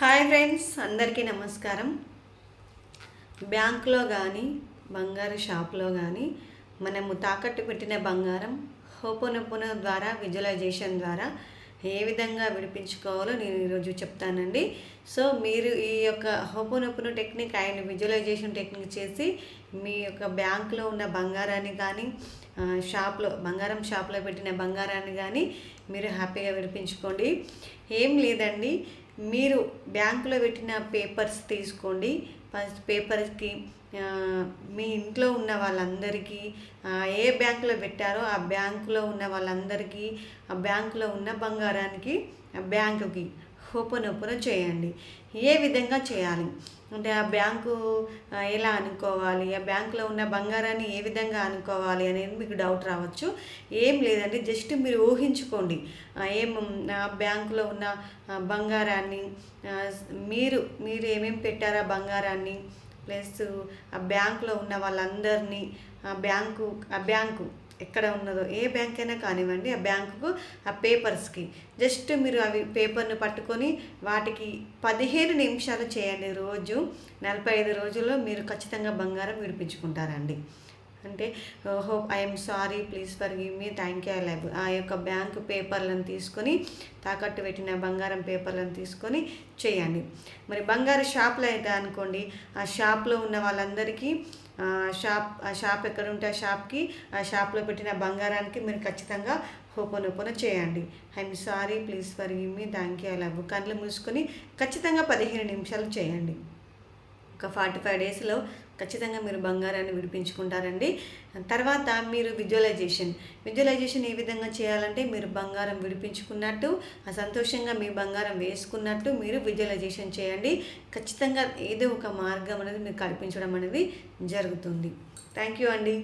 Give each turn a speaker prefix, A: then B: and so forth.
A: Hi friends అందరికీ నమస్కారం. బ్యాంకులో కానీ బంగారు షాప్లో కానీ మనము తాకట్టు పెట్టిన బంగారం హోపోనొప్పున ద్వారా విజువలైజేషన్ ద్వారా ఏ విధంగా విడిపించుకోవాలో నేను ఈరోజు చెప్తానండి. సో మీరు ఈ యొక్క hooponopono technique and visualisation technique చేసి మీ యొక్క బ్యాంకులో ఉన్న బంగారాన్ని కానీ షాప్లో బంగారం షాప్లో పెట్టిన బంగారాన్ని కానీ మీరు హ్యాపీగా విడిపించుకోండి. ఏం లేదండి. మీరు బ్యాంకులో పెట్టిన పేపర్స్ తీసుకోండి. ఫస్ట్ పేపర్స్కి మీ ఇంట్లో ఉన్న వాళ్ళందరికీ ఏ బ్యాంకులో పెట్టారో ఆ బ్యాంకులో ఉన్న వాళ్ళందరికీ ఆ బ్యాంకులో ఉన్న బంగారానికి బ్యాంకుకి ఓపెన్ ఓపెన్ చేయండి. ఏ విధంగా చేయాలి? అంటే ఆ బ్యాంకు ఎలా అనుకోవాలి? ఆ బ్యాంకులో ఉన్న బంగారాన్ని ఏ విధంగా అనుకోవాలి అనేది మీకు డౌట్ రావచ్చు. ఏం లేదండి జస్ట్ మీరు ఊహించుకోండి. ఏం ఆ బ్యాంకులో ఉన్న బంగారాన్ని మీరు మీరు ఏమేమి పెట్టారా ఆ బంగారాన్ని? ప్లస్ ఆ బ్యాంకులో ఉన్న వాళ్ళందరినీ ఆ బ్యాంకు ఆ బ్యాంకు ఎక్కడ ఉన్నదో ఏ బ్యాంక్ అయినా కానివ్వండి ఆ బ్యాంకుకు ఆ పేపర్స్కి. జస్ట్ మీరు అవి పేపర్ను పట్టుకొని వాటికి పదిహేను నిమిషాలు చేయండి. రోజు నలభై ఐదు రోజుల్లో మీరు ఖచ్చితంగా బంగారం విడిపించుకుంటారండి. అంటే hope I'm sorry please forgive me thank you I love ఆ యొక్క బ్యాంకు పేపర్లను తీసుకొని తాకట్టు పెట్టిన బంగారం పేపర్లను తీసుకొని చేయండి. మరి బంగారు షాప్లో అయితే అనుకోండి ఆ షాప్లో ఉన్న వాళ్ళందరికీ షాప్ ఆ షాప్ ఎక్కడ ఉంటే ఆ షాప్కి ఆ షాప్లో పెట్టిన బంగారానికి మీరు ఖచ్చితంగా ఓపెన్ ఓపెన్ చేయండి I'm sorry please forgive me thank you I love కళ్ళు మూసుకొని ఖచ్చితంగా పదిహేను నిమిషాలు చేయండి. ఒక ఫార్టీ ఫైవ్ డేస్లో ఖచ్చితంగా మీరు బంగారాన్ని విడిపించుకుంటారండి. తర్వాత మీరు విజువలైజేషన్. విజువలైజేషన్ ఏ విధంగా చేయాలంటే మీరు బంగారం విడిపించుకున్నట్టు ఆ సంతోషంగా మీ బంగారం వేసుకున్నట్టు మీరు విజువలైజేషన్ చేయండి. ఖచ్చితంగా ఏదో ఒక మార్గం అనేది మీకు కల్పించడం అనేది జరుగుతుంది. థ్యాంక్ యూ అండి.